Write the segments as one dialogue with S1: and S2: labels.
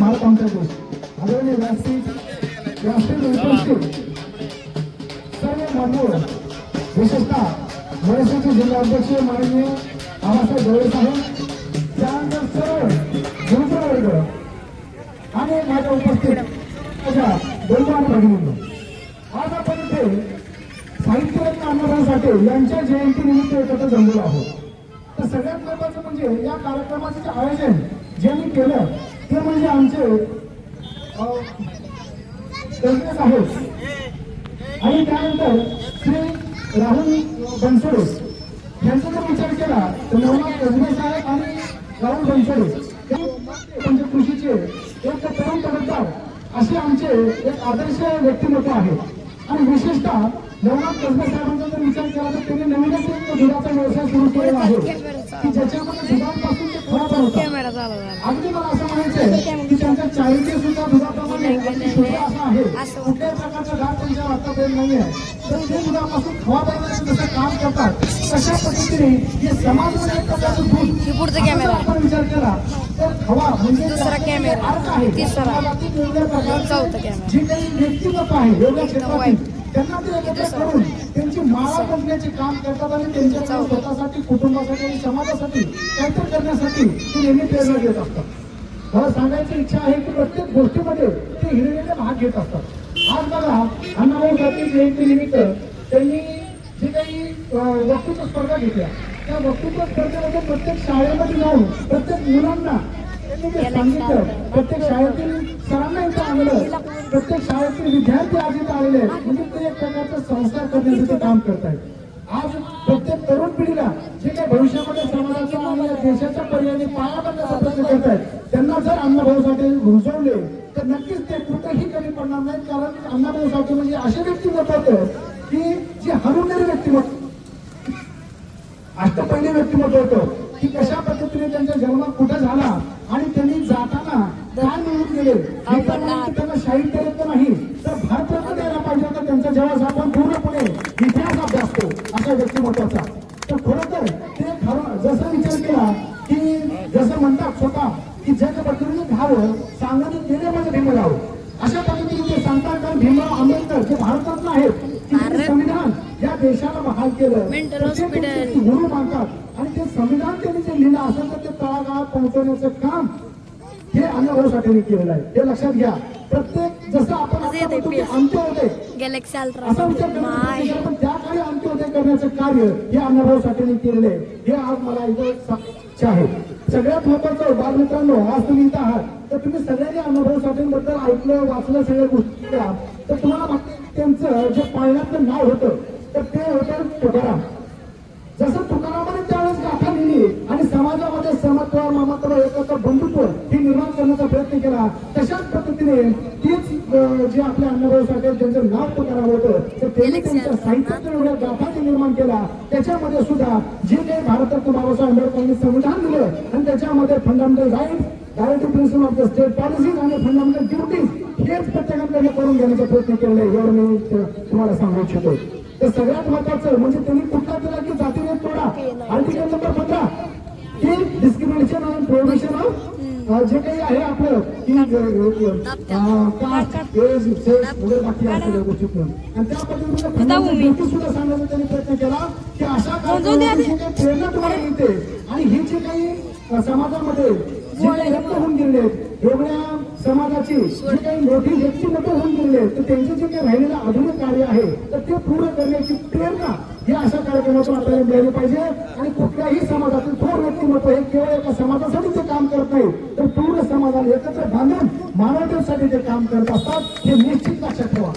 S1: भारत आमचा देश आदरणीय व्यासपीठ व्यासपीठ सर्व मान्यवर विशेषतः मनसेचे जिल्हाध्यक्ष माननीय आबासाहेब डोळे साहेब त्यानंतर सर्व आणि माझ्या उपस्थित माझ्या आज आपण इथे साहित्यरत्न साठे यांच्या जयंतीनिमित्त एकत्र जमलो आहोत. तर सगळ्यात महत्वाचं म्हणजे या कार्यक्रमाचं जे आयोजन जे मी केलं ते म्हणजे आमचे अं, कर्वे आणि त्यानंतर श्री राहुल बनसोडे. यांचा जर विचार केला तर नवनाथ कसबे साहेब आणि राहुल बनसोडे म्हणजे कृषीचे एक तरुण तडफदार असे आमचे एक आदर्श व्यक्तिमत्व आहे. आणि विशेषतः नवनाथ कसबे साहेबांचा जर विचार केला तर त्यांनी नवीनच एक दुधाचा व्यवसाय सुरू केलेला आहे की ज्याच्यामध्ये दुधापासून ते खरा बनवतात
S2: कॅमेरा चालू झाला
S1: अगदी मला असं म्हणायचंय की त्यांच्या चाळीचे सुद्धा दुधाप्रमाणे अगदी शुद्ध असं आहे
S2: असं.
S1: कुठल्याही प्रकारचा डाग त्यांच्या आतापर्यंत नाही आहे तर ते दुधापासून खवा बनवण्याचं जसं काम करतात तशा पद्धतीने हे समाजमध्ये एक प्रकारचं दूध
S2: पुढचा
S1: असा जर
S2: कॅमेरा.
S1: आपण विचार केला तर खवा म्हणजे
S2: दुसरा कॅमेरा.
S1: आहे
S2: तिसरा.
S1: वेगवेगळ्या प्रकारचे
S2: चौथा कॅमेरा.
S1: जे काही व्यक्तिमत्व आहे वेगळ्या क्षेत्रातील. त्यांना ते एकत्र. करून त्यांची माळा बघण्याचे काम करतात आणि त्यांच्या स्वतःसाठी कुटुंबासाठी आणि समाजासाठी काहीतरी करण्यासाठी ते नेहमी प्रेरणा देत असतात. मला सांगायची इच्छा आहे की प्रत्येक गोष्टीमध्ये ते हिरलेले भाग घेत असतात. आज बघा अण्णाभाऊ साठे जयंती निमित्त त्यांनी जे काही वक्तृत्व स्पर्धा घेतल्या. त्या वक्तृत्व स्पर्धेमध्ये प्रत्येक शाळेमध्ये जाऊन प्रत्येक मुलांना त्यांनी सांगितलं प्रत्येक शाळेतील सरांना इथं आणलं. प्रत्येक शाळेतील विद्यार्थी आज इथे आलेले आहेत. म्हणजे ते एक प्रकारचा संस्कार करण्यासाठी ते काम करतायत. आज प्रत्येक तरुण पिढीला जे काही भविष्यामध्ये समाजाच्या आणि देशाच्या पर्यायाने पाया बनण्याचा प्रयत्न करतायत त्यांना जर अण्णाभाऊ साठे रुजवले तर नक्कीच ते कुठेही कमी पडणार नाहीत. कारण अण्णाभाऊ साठे म्हणजे असे व्यक्तिमत्व होतं की जे हरवणारे व्यक्तिमत्व अष्टपैली व्यक्तिमत्व होतं. की कशा पद्धतीने त्यांचा जन्म कुठे झाला आणि त्यांनी जाताना काय मिळून गेले त्यांना साहित्य येत नाही. तर भारतरत्न द्यायला पाहिजे होतं त्यांचा जेव्हा आपण पूर्णपणे इतिहास अभ्यासतो अशा व्यक्तिमत्वाचा तर खरं तर ते खरं जसं विचार केला की जसं म्हणतात स्वतः की जग बकरीने घ्यावं सांगणे गेले म्हणजे भीमराव अशा पद्धतीने ते सांगतात कारण भीमराव आंबेडकर जे भारतरत्न आहेत संविधान या देशाला बहाल केलं. गुरु मानतात. आणि ते संविधान त्यांनी जे लिहिलं असेल तर ते तळागाळात पोहोचवण्याचं काम अण्णाभाऊ साठेने केलेलं आहे. हे लक्षात घ्या. प्रत्येक जसं आपण
S2: गॅलेक्सी अल्ट्रा
S1: असा विचार करत
S2: माय.
S1: होतो त्या काळी करण्याचं कार्य हे अण्णाभाऊ साठेने केलेलं आहे. हे आज मला इथं आहे. सगळ्यात महत्वाचं बालमित्रांनो आज तुम्ही इथं आहात. तर तुम्ही सगळ्यांनी अण्णाभाऊ साठेंबद्दल ऐकलं वाचलं सगळ्या गोष्टी केल्या तर तुम्हाला माहिती त्यांचं जे पाळण्यातलं नाव होतं तर ते होतं तुकाराम. जसं लिहिली आणि समाजामध्ये समत्व ममत्व एकत्र बंधुत्व हे निर्माण करण्याचा प्रयत्न केला. तशाच पद्धतीने तीच जे आपले अण्णाभाऊ साठे ज्यांचं नाव तुकाराम होतं तर त्यांनी त्यांच्या साहित्यात एवढ्या गाथा जे निर्माण केला. त्याच्यामध्ये सुद्धा जे काही भारतरत्न बाबासाहेब आंबेडकरांनी संविधान दिलं आणि त्याच्यामध्ये fundamental right directive principle of the state policies आणि फंडामेंटल ड्युटीज हेच प्रत्येकाकडे करून घेण्याचा प्रयत्न आहे एवढं मी तुम्हाला सांगू इच्छितो. तर सगळ्यात महत्वाचं म्हणजे त्यांनी कुठला केला की जातीने तोडा. आर्टिकल नंबर की डिस्क्रिमिनेशन आणि प्रोहिबिशन ऑफ जे काही आहे आपलं की? वगैरे बाकी गोष्टी आणि त्या पद्धतीने ड्युटी सुद्धा सांगण्याचा त्यांनी प्रयत्न केला की अशा कार्यक्रमाची जी काही प्रेरणा तुम्हाला मिळते आणि ही जी काही समाजामध्ये जे काही व्यक्त होऊन गेले वेगळ्या समाजाची जी काही मोठी व्यक्तिमत्व होऊन गेले तर त्यांचे जे काही राहिलेलं आधुनिक कार्य आहे तर ते पूर्ण करण्याची प्रेरणा या अशा कार्यक्रमातून आपल्याला मिळाली पाहिजे. आणि कुठल्याही समाजातील थोर व्यक्तिमत्व हे केवळ एका समाजासाठी ते काम करत नाही तर पूर्ण समाजाला एकत्र बांधून मानवतेसाठी ते काम करत असतात हे निश्चित लक्षात ठेवा.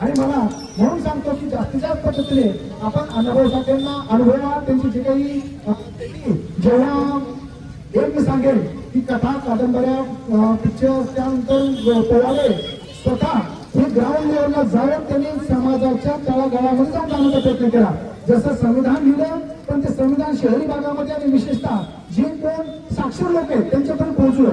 S1: आणि मला म्हणून सांगतो की जास्तीत जास्त पद्धतीने आपण अनुभव साठ्यांना अनुभवा त्यांची जे काही जेव्हा एक मी सांगेल की कथा कादंबऱ्या पिक्चर त्यानंतर पोवाडे स्वतः हे ग्राउंड लेवलला जाऊन त्यांनी समाजाच्या तळागाळामध्ये जाऊन जाण्याचा प्रयत्न केला. जसं संविधान लिहिलं पण ते संविधान शहरी भागामध्ये आणि विशेषतः जे कोण साक्षर लोक आहेत त्यांच्यापर्यंत पोहोचलं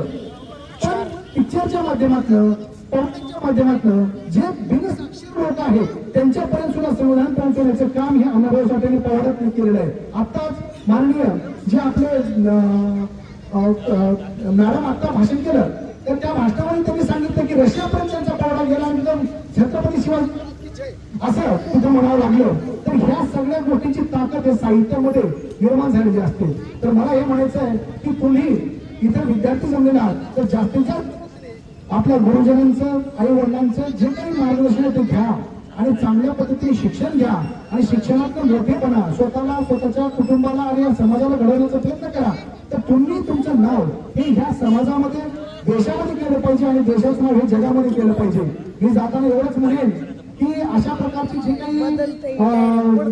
S1: पण पिक्चरच्या माध्यमातलं स्पर्धेच्या माध्यमातलं जे बिनसाक्षर लोक आहेत त्यांच्यापर्यंत सुद्धा संविधान पोहोचवण्याचं काम हे अनुभव साठ्यांनी पवारात केलेलं आहे. आताच माननीय जे आपले मॅडम आता भाषण केलं तर त्या भाषणामध्ये त्यांनी सांगितलं की रशियापर्यंत त्यांचा पावडा गेला आणि छत्रपती शिवाजी असं तिथं म्हणावं लागलं. तर ह्या सगळ्या गोष्टीची ताकद हे साहित्यामध्ये निर्माण झालेली असते. तर मला हे म्हणायचं आहे की तुम्ही इतर विद्यार्थी जमलेला तर जास्तीत जास्त आपल्या गुरुजनांचं आई वडिलांचं जे काही मार्गदर्शन आहे ते घ्या आणि चांगल्या पद्धतीने शिक्षण घ्या आणि शिक्षणातून मोठेपणा स्वतःला स्वतःच्या कुटुंबाला आणि या समाजाला घडवण्याचा प्रयत्न करा. तर तुम्ही तुमचं नाव हे ह्या समाजामध्ये देशामध्ये केलं पाहिजे आणि देशाचं नाव हे जगामध्ये केलं पाहिजे. मी जाताना एवढंच म्हणेन की अशा प्रकारचे जे काही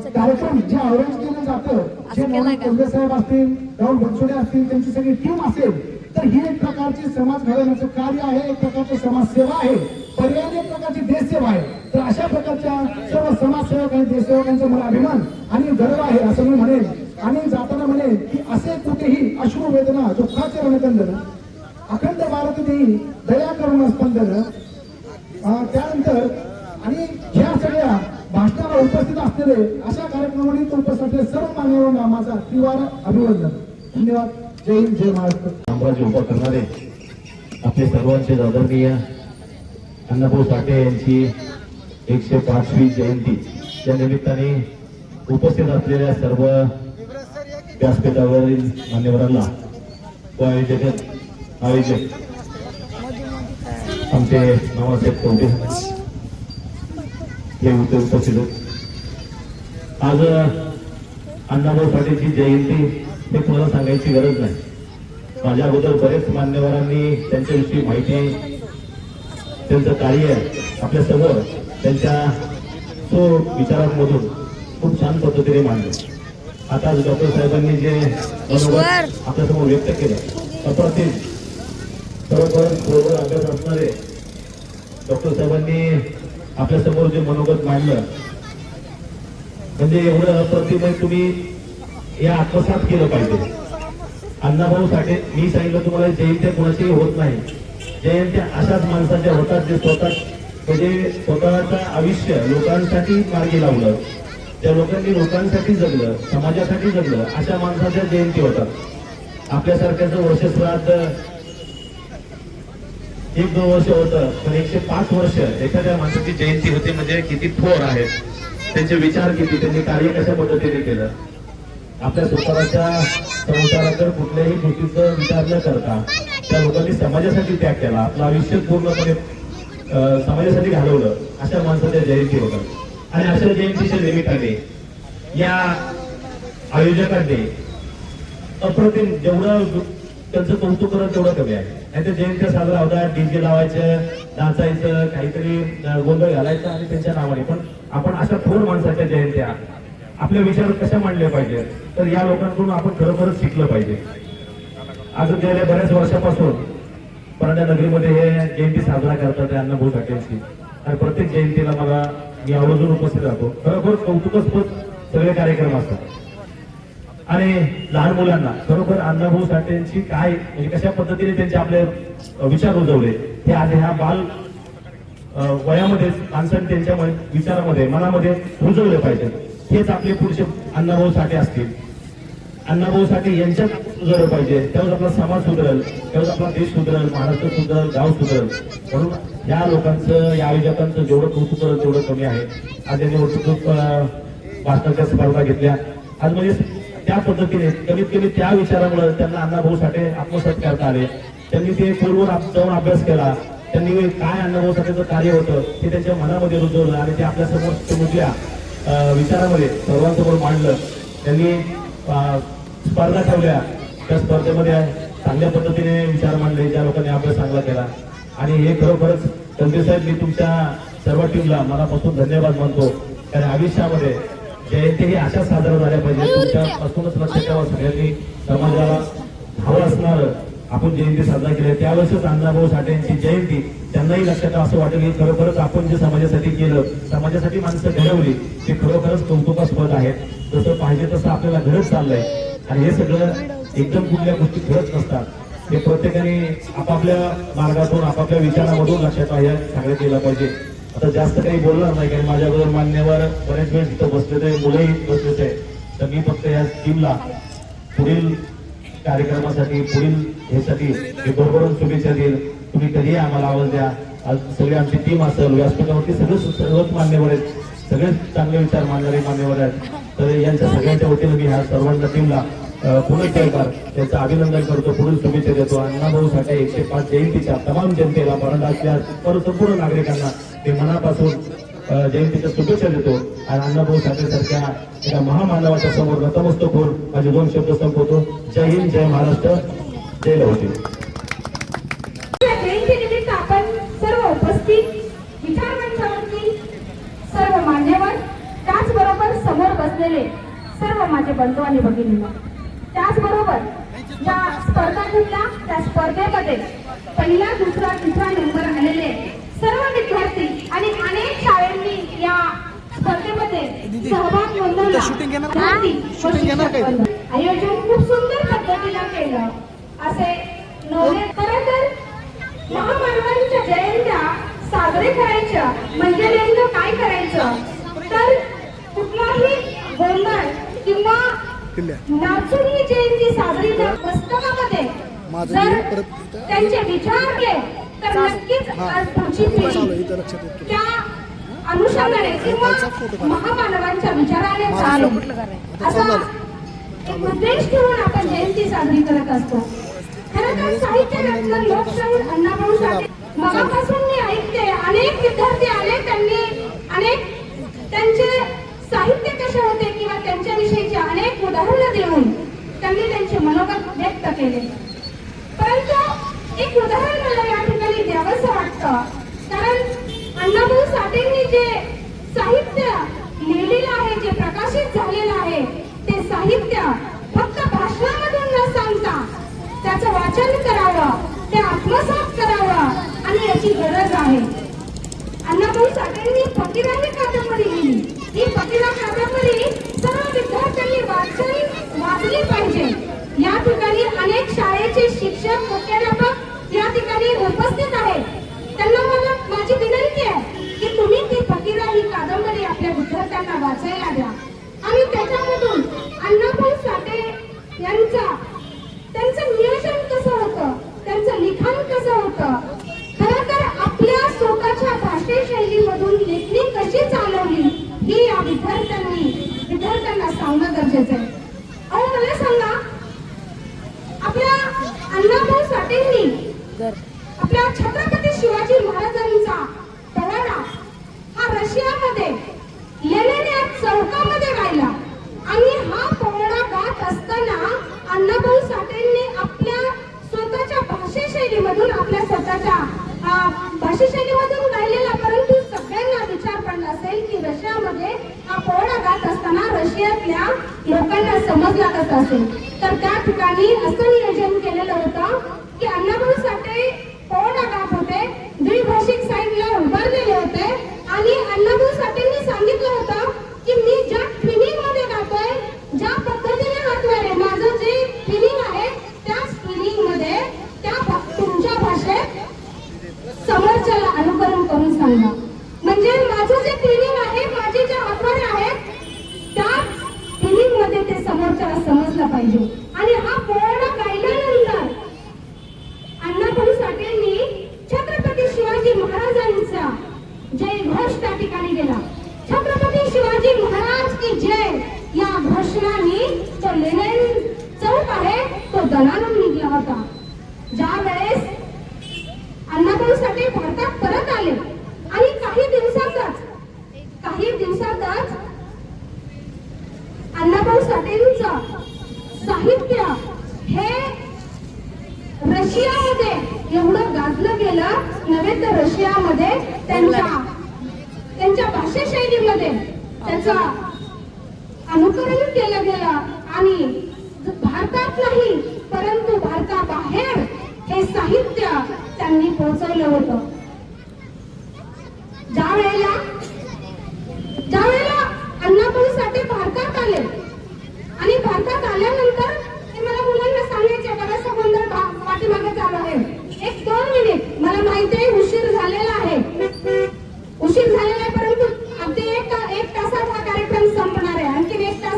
S1: कार्यक्रम जे अरेंज केलं जातं जे? कोल्हे साहेब असतील राहुल बनसोडे असतील त्यांची सगळी टीम असेल तर ही एक प्रकारची समाज घडवण्याचं कार्य आहे एक प्रकारची समाजसेवा आहे पर्यायी एक प्रकारची देशसेवा आहे. तर अशा प्रकारच्या सर्व समाजसेवक आणि देशसेवकांचा मला अभिमान आणि गर्व आहे असं मी म्हणेन. आणि जाताना म्हणेन की असे कुठेही अश्रू वेदना दुःखाचे रणकंदन अखंड भारत देईल दया करून स्पंदन त्यानंतर आणि ह्या सगळ्या भाषणाला उपस्थित असलेले अशा कार्यक्रमाने उपस्थित सर्व मान्यवर माझा तीव्र अभिवंदन. धन्यवाद. जय हिंद जय महाराष्ट्र.
S3: साम्राज्य उभं करणारे आपले सर्वांचे आदरणीय अण्णाभाऊ साठे यांची एकशे पाचवी जयंती. त्या निमित्ताने उपस्थित असलेल्या सर्व व्यासपीठावरील मान्यवरांना व आयोजक आमचे हे उपस्थित आहेत. आज अण्णाभाऊ साठेची जयंती हे तुम्हाला सांगायची गरज नाही. माझ्या अगोदर बरेच मान्यवरांनी त्यांच्याविषयी माहिती त्यांचं कार्य आपल्यासमोर त्यांच्या सो विचारांमधून खूप छान पद्धतीने मांडलं. आता डॉक्टर साहेबांनी जे आपल्यासमोर व्यक्त केलं अप्रतिम खरोखर बरोबर अभ्यास असणारे डॉक्टर साहेबांनी आपल्यासमोर जे मनोगत मांडलं म्हणजे एवढं अप्रतिम तुम्ही या आत्मसात केलं पाहिजे. अण्णाभाऊ साठे मी सांगितलं तुम्हाला जयंत्या कोणाच्याही होत नाही. जयंत्या अशाच माणसाच्या होतात जे स्वतः म्हणजे स्वतःचं आयुष्य लोकांसाठी मार्गी लावलं. त्या लोकांनी लोकांसाठी जगलं समाजासाठी जगलं अशा माणसाच्या जयंती होतात. आपल्यासारख्याचं वर्ष श्राद्ध एक दोन वर्ष होतं पण एकशे पाच वर्ष एखाद्या माणसाची जयंती होती म्हणजे किती थोर आहेत त्यांचे विचार किती त्यांनी कार्य कशा पद्धतीने केलं? आपल्या स्वतःच्या संसाराकडे कुठल्याही गोष्टीचा विचार न करता त्या लोकांनी समाजासाठी त्याग केला. आपलं आयुष्य पूर्णपणे समाजासाठी घालवलं. अशा माणसाच्या जयंती होतात. आणि अशा जयंतीच्या निमित्ताने या आयोजकांनी अप्रतिम जेवढं त्यांचं कौतुक करत तेवढं कमी आहे. त्यांच्या जयंती जयंत्या साजरा होतात. डीजे लावायचं नाचायचं काहीतरी गोंधळ घालायचं आणि त्यांच्या नावाने. पण आपण अशा थोर माणसाच्या जयंत्या आपले विचार कशा मांडले पाहिजे तर या लोकांकडून आपण खरोखरच शिकलं पाहिजे. अजून गेल्या बऱ्याच वर्षापासून परांड्या नगरीमध्ये हे जयंती साजरा करतात या अण्णाभाऊ साठेंची आणि प्रत्येक जयंतीला मला मी आवर्जून उपस्थित राहतो. खरोखर कौतुकास्पद सगळे कार्यक्रम असतात. आणि लहान मुलांना खरोखर अण्णाभाऊ साठेंची काय म्हणजे कशा पद्धतीने त्यांचे आपले विचार रुजवले हे आज ह्या बाल वयामध्ये माणसांनी त्यांच्या विचारामध्ये मनामध्ये रुजवले पाहिजेत हेच आपले पुढचे अण्णाभाऊ साठे असतील. अण्णाभाऊ साठे यांच्यात सुधारलं पाहिजे. त्यावेळेस आपला समाज सुधरेल त्यावेळेस आपला देश सुधरेल महाराष्ट्र सुधरेल गाव सुधरेल. म्हणून या लोकांचं या आयोजकांचं जेवढं कौतुक तेवढं कमी आहे. आज यांनी वस्तुतूक भाषणाच्या स्पर्धा घेतल्या. आज म्हणजे त्या पद्धतीने कमीत कमी त्या विचारामुळे त्यांना अण्णाभाऊ साठे आत्मसात करता आले. त्यांनी ते पूर्वर जाऊन अभ्यास केला. त्यांनी काय अण्णाभाऊ साठेचं कार्य होतं ते त्यांच्या मनामध्ये रुजवलं आणि ते आपल्यासमोर समोरच्या विचारामध्ये सर्वांसमोर मांडलं. त्यांनी स्पर्धा ठेवल्या. त्या स्पर्धेमध्ये चांगल्या पद्धतीने विचार मांडले ज्या लोकांनी अभ्यास चांगला केला. आणि हे खरोखरच तंत्री साहेब मी तुमच्या सर्व टीमला मनापासून धन्यवाद मानतो. कारण आयुष्यामध्ये जयंती ही अशा साजरा झाल्या पाहिजे. तुमच्यापासूनच लक्षात ठेवा सगळ्यांनी. समाजाला हवं असणार आपण जयंती साजरा केली. आहे. त्यावेळेसच अण्णाभाऊ साठे यांची जयंती त्यांनाही लक्षात असं वाटेल की खरोखरच आपण जे समाजासाठी केलं समाजासाठी माणसं घडवली ते खरोखरच कौतुकास्पद आहेत. जसं पाहिजे तसं आपल्याला घडत चाललंय. आणि हे सगळं एकदम कुठल्या गोष्टी घडत नसतात. हे प्रत्येकाने आपापल्या मार्गातून आपापल्या विचारामधून लक्षात आहे सगळं केलं पाहिजे. आता जास्त काही बोलणार नाही कारण माझ्याबरोबर मान्यवर बरेच वेळ तिथं बसले ते मुलंही बसलेच आहे तर मी फक्त या टीमला पुढील कार्यक्रमासाठी पुढील ह्यासाठी हे बरोबर शुभेच्छा देईल. तुम्ही कधीही आम्हाला आवाज द्या. आज सगळी आमची टीम असेल व्यासपीठावरती सगळे सर्वच मान्यवर आहेत. सगळेच चांगले विचार मांडणारे मान्यवर आहेत. तर यांच्या सगळ्यांच्या वतीनं मी ह्या सर्वांच्या टीमला पुन्हा त्याचं अभिनंदन करतो पुढील शुभेच्छा देतो. अण्णाभाऊ साठे एकशे पाच जयंतीच्या तमाम जनतेला परंडा असल्यास सर्व संपूर्ण नागरिकांना मी मनापासून जयंतीच्या शुभेच्छा देतो. आणि अण्णाभाऊ साठे सारख्या एका महामानवाच्या समोर नतमस्तक होऊन माझे दोन शब्द संपवतो. जय हिंद जय महाराष्ट्र जय लवजी
S4: जयंतीनिमित्त आपण सर्व उपस्थित विचारमंचावरती सर्व मान्यवर त्याचबरोबर समोर बसलेले सर्व माझे बंधू आणि भगिनी त्याचबरोबर ज्या स्पर्धा घेतल्या त्या स्पर्धेमध्ये पहिला दुसरा तिसरा नंबर आलेले सर्व विद्यार्थी आणि अनेक शाळांनी या स्पर्धेमध्ये सहभाग नोंदवला. आयोजन खूप सुंदर पद्धतीनं केलं. असे नव्हे खरं तर महामानवांच्या जयंत्या साजरे करायच्या म्हणजे नेमकं काय करायचं? तर कुठलाही गोंधळ किंवा नाचून जयंती साजरी जर पुस्तकामध्ये जर त्यांचे विचार तर नक्कीच पुढची पिढी त्या अनुषंगाने किंवा महामानवांच्या विचाराने असा एक उद्देश ठेवून आपण जयंती साजरी करत असतो. खरं तर साहित्य रत्न लोकशाहीर अण्णाभाऊ साठे मगापासून मी ऐकते. अनेक विद्यार्थी आले त्यांनी अनेक त्यांचे साहित्य कसे होते किंवा त्यांच्याविषयीची अनेक उदाहरणं देऊन त्यांनी त्यांचे मनोगत व्यक्त केले. परंतु एक उदाहरण मला या ठिकाणी द्यावंसं वाटतं. कारण अण्णाभाऊ साठेंनी जे साहित्य लिहिलेलं आहे जे प्रकाशित झालेलं आहे ते साहित्य फक्त भाषणामधून न सांगता त्याचं वाचन करावं ते आत्मसात करावं आणि याची गरज आहे. अण्णाभाऊ साठेंनी फकीरा कादंबरी लिहिली. ही फकीरा कादंबरी सर्व विद्यार्थ्यांनी वाचन वाचली पाहिजे. या ठिकाणी अनेक शाळेचे शिक्षक मुख्याध्यापक या ठिकाणी उपस्थित आहेत. त्यांना मला माझी विनंती आहे की तुम्ही ती फकीरा ही कादंबरी आपल्या विद्यार्थ्यांना वाचायला द्या. आणि त्याच्यामधून अण्णाभाऊ साठे यांचा त्यांचं नियोजन कसं होतं? त्यांचं लिखाण कसं होतं? खरं तर आपल्या स्वतःच्या भाषे शैलीमधून लेखणी कशी चालवली ही या विद्यार्थ्यांनी विद्यार्थ्यांना सांगणं गरजेचं आहे अहो मला सांगा आपल्या अण्णाभाऊ साठेंनी आपल्या छत्रपती शिवाजी महाराजांचा पवाडा हा रशियामध्ये लेनिन चौकामध्ये गायला आणि हा पवाडा गात असताना अण्णाभाऊ साठेंनी आपल्या स्वतःच्या भाषेशैलीमधून आपल्या स्वतःच्या अं, भाषेशैलीमधून गायलेला विचार असेल की रशियामध्ये हा पोवाडा गात असताना रशियातल्या लोकांना समजला कसा असेल. तर त्या ठिकाणी असं नियोजन केलेलं होतं की अण्णाभाऊ साठे पोवाडा गात होते द्विभाषिक साईडला उभारलेले होते आणि अण्णाभाऊ साठेंनी सांगितलं होतं की मी ज्या ट्विनिंगमध्ये गातोय ज्या पद्धतीने गातोय माझं जे ट्विनिंग आहे त्याच ट्विनिंगमध्ये त्या भा- तुमच्या भाषेत समोरच्याला अनुकरण करून सांगा म्हणजे माझं जे ट्रेनिंग आहे माझे जे आव्हाने आहेत त्याच ट्रेनिंगमध्ये ते समोरच्याला समजलं पाहिजे आणि हा पोवाडा गायल्यानंतर अण्णाभाऊ साठेंनी छत्रपती शिवाजी महाराजांचा जय घोष त्या ठिकाणी गेला. छत्रपती शिवाजी महाराज की जय. या घोषणाने तो लेलेन चौक आहे तो दणाणून निघला होता. ज्या वेळेस अण्णाभाऊ साठे भारतात परत आले आणि काही दिवसातच काही दिवसातच अण्णाभाऊ साठेंचं साहित्य हे रशियामध्ये एवढं गाजलं गेलं नव्हे तर रशियामध्ये त्यांच्या भाष्य शैलीमध्ये त्याचा अनुकरण केलं गेलं. आणि भारतात नाही परंतु भारताबाहेर हे साहित्य त्यांनी पोहोचवलं होतं. ज्या वेळेला ज्या वेळेला अण्णाभाऊ साठे भारतात आले आणि भारतात आल्यानंतर ते मला मुलांना सांगायचे बराचसा गोंधळ मिनिट मला माहिती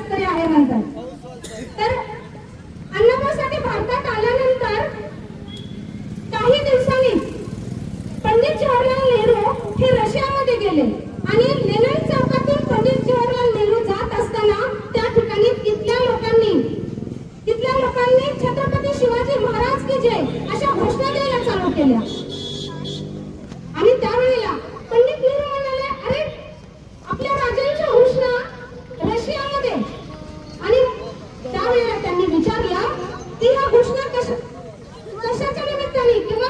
S4: शेतकरी आहे म्हणतात. त्यांनी ती की ह्या घोषणा कशा कशाच्या निमित्ताने किंवा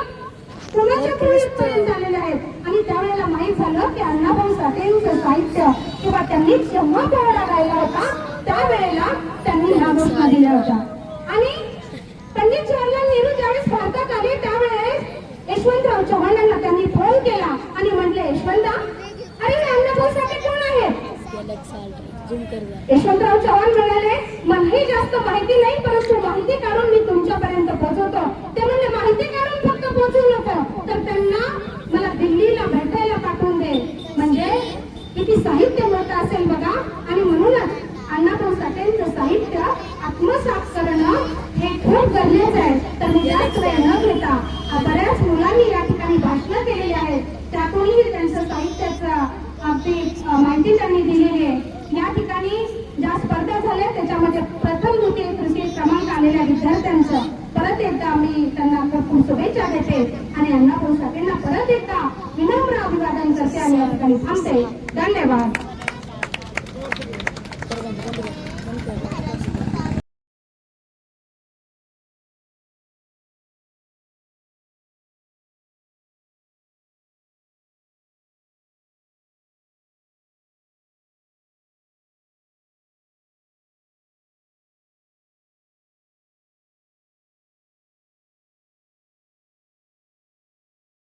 S4: कोणाच्या प्रयत्न झालेल्या आहेत आणि त्यावेळेला माहीत झालं की अण्णाभाऊ साठेंचं साहित्य किंवा त्यांनी जेव्हा पोवाडा गायला होता त्यावेळेला त्यांनी ह्या घोषणा दिल्या होत्या आणि पंडित जवाहरलाल नेहरू ज्यावेळेस भारतात आले त्यावेळेस यशवंतराव चव्हाणांना त्यांनी फोन केला आणि म्हटले यशवंत अरे हे अण्णाभाऊ साठे कोण आहेत? यशवंतराव चव्हाण म्हणाले मलाही जास्त माहिती नाही परंतु माहिती काढून मी तुमच्यापर्यंत पोहोचवतो. ते म्हणले माहिती काढून फक्त पोहोचू नको तर त्यांना मला दिल्लीला भेटायला पाठवून दे. म्हणजे किती साहित्य मोठं असेल बघा आणि म्हणूनच अण्णाभाऊ साठेंचं साहित्य आत्मसात करणं हे खूप गरजेचं आहे तर मी जास्त वेळ न घेता आ, बऱ्याच मुलांनी या ठिकाणी भाषणं केलेली आहेत त्यातूनही त्यांचं साहित्याचं अगदी अ, माहिती त्यांनी दिलेली आहे या ठिकाणी ज्या स्पर्धा झाल्या त्याच्यामध्ये प्रथम द्वितीय तृतीय क्रमांक आलेल्या विद्यार्थ्यांचं परत एकदा मी त्यांना खूप खूप शुभेच्छा देते आणि अण्णा भाऊ साठेंना परत एकदा विनम्र अभिवादन करते आणि या ठिकाणी थांबते. धन्यवाद.